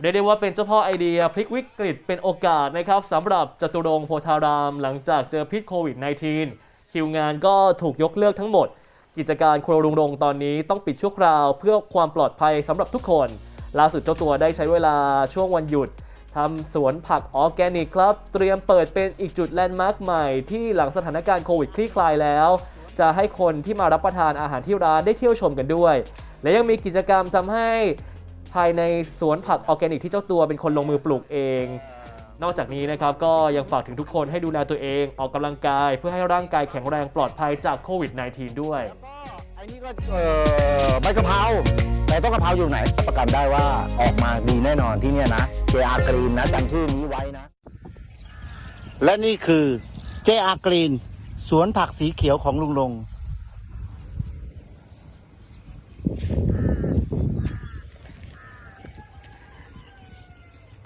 เรียกได้ว่าเป็นเจ้าพ่อไอเดียพลิกวิกฤตเป็นโอกาสนะครับสำหรับจตุรงโพธารามหลังจากเจอพิษโควิด -19 คิวงานก็ถูกยกเลิกทั้งหมด กิจการครัวรุงรงตอนนี้ต้องปิดชั่วคราวเพื่อความปลอดภัยสำหรับทุกคน ล่าสุดเจ้าตัวได้ใช้เวลาช่วงวันหยุดทำสวนผักออร์แกนิกครับ เตรียมเปิดเป็นอีกจุดแลนด์มาร์คใหม่ที่หลังสถานการณ์โควิดคลี่คลายแล้ว จะให้คนที่มารับประทานอาหารที่ร้านได้เที่ยวชมกันด้วย และยังมีกิจกรรมทำให้ ภายในสวนผักออร์แกนิกที่เจ้าตัวเป็นคนลงมือปลูกเอง นอกจากนี้นะครับก็ยังฝากถึงทุกคนให้ดูแลตัวเองออกกำลังกายเพื่อให้ร่างกายแข็งแรงปลอดภัยจากโควิด -19 ด้วย ไอ้นี่ก็เออใบกะเพราแต่ต้นกะเพราอยู่ไหนประกันได้ว่าออกมาดีแน่นอนที่เนี่ยนะ JR Green นะจำชื่อนี้ไว้นะ และนี่คือ JR Green สวนผักสีเขียวของลุงลง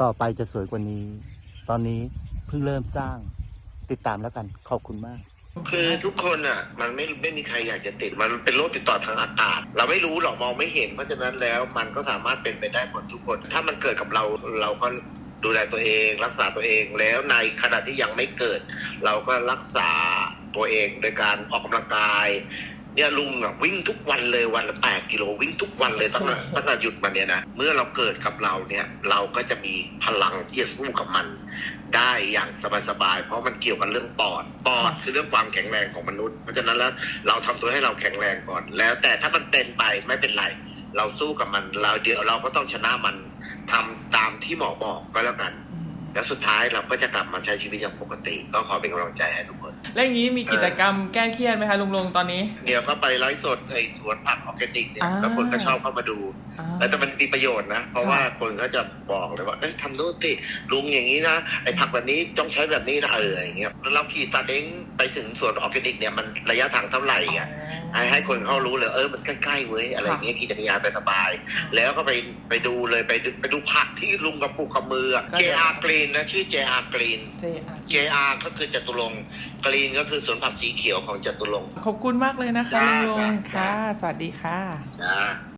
ต่อไปจะสวยกว่านี้ ตอนนี้เพิ่งเริ่มสร้างติดตามแล้วกัน ขอบคุณมาก คือทุกคนอะ มันไม่ไม่มีใครอยากจะติดมันเป็นโรคติดต่อทางอากาศ เราไม่รู้หรอกมองไม่เห็น เพราะฉะนั้นแล้วมันก็สามารถเป็นไปได้หมดทุกคน ถ้ามันเกิดกับเราเราก็ดูแลตัวเอง รักษาตัวเองแล้วในขณะที่ยังไม่เกิด เราก็รักษาตัวเองโดยการออกกำลังกาย เนี่ยลุงอะวิ่งทุกวันเลยวันละแปดกิโลวิ่งทุกวันเลยตั้งแต่ตั้งแต่หยุดมาเนี่ยนะเมื่อเราเกิดกับเราเนี่ยเราก็จะมีพลังที่จะสู้กับมัน ได้อย่างสบายๆเพราะมันเกี่ยวกับเรื่องปอดปอดคือเรื่องความแข็งแรงของมนุษย์เพราะฉะนั้นแล้วเราทำตัวให้เราแข็งแรงก่อน แล้วแต่ถ้ามันเป็นไปไม่เป็นไรเราสู้กับมันเราเดี๋ยวเราก็ต้องชนะมันทำตามที่หมอบอกก็แล้วกัน แล้วสุดท้ายเราก็จะกลับมาใช้ชีวิตอย่างปกติ ก็ขอเป็นกำลังใจให้ทุกคน แล้วอย่างนี้มีกิจกรรมแก้เครียดไหมคะลุงลงตอนนี้ เดี๋ยวก็ไปไลฟ์สดไอ้สวนผักออร์แกนิกเนี่ยอ่า แล้วคนก็ชอบเข้ามาดู อ่า แล้วแต่มันมีประโยชน์นะ เพราะค่ะว่าคนก็จะบอกเลยว่าเอ้ยทำโน้นสิลุงอย่างนี้นะ ไอ้ผักแบบนี้ต้องใช้แบบนี้นะเอออย่างเงี้ยแล้วเราขี่ซาเล้งไปถึงสวนออร์แกนิกเนี่ยมันระยะทางเท่าไหร่อะ ให้ให้คนเขารู้เลยเออมันใกล้ๆเว้ยอะไรอย่างเงี้ยขี่จักรยานไปสบาย แล้วก็ไปไปดูเลยไปดูไปดูผักที่ลุงกับปลูกกับมืออะก็เดี๋ยว JR Green นะชื่อ JR Green JR JR ก็คือจตุรงค์ Green ก็คือสวนผักสีเขียวของจตุรงค์ ขอบคุณมากเลยนะคะจ้าลุงลงจ้าค่ะ สวัสดีค่ะ นะ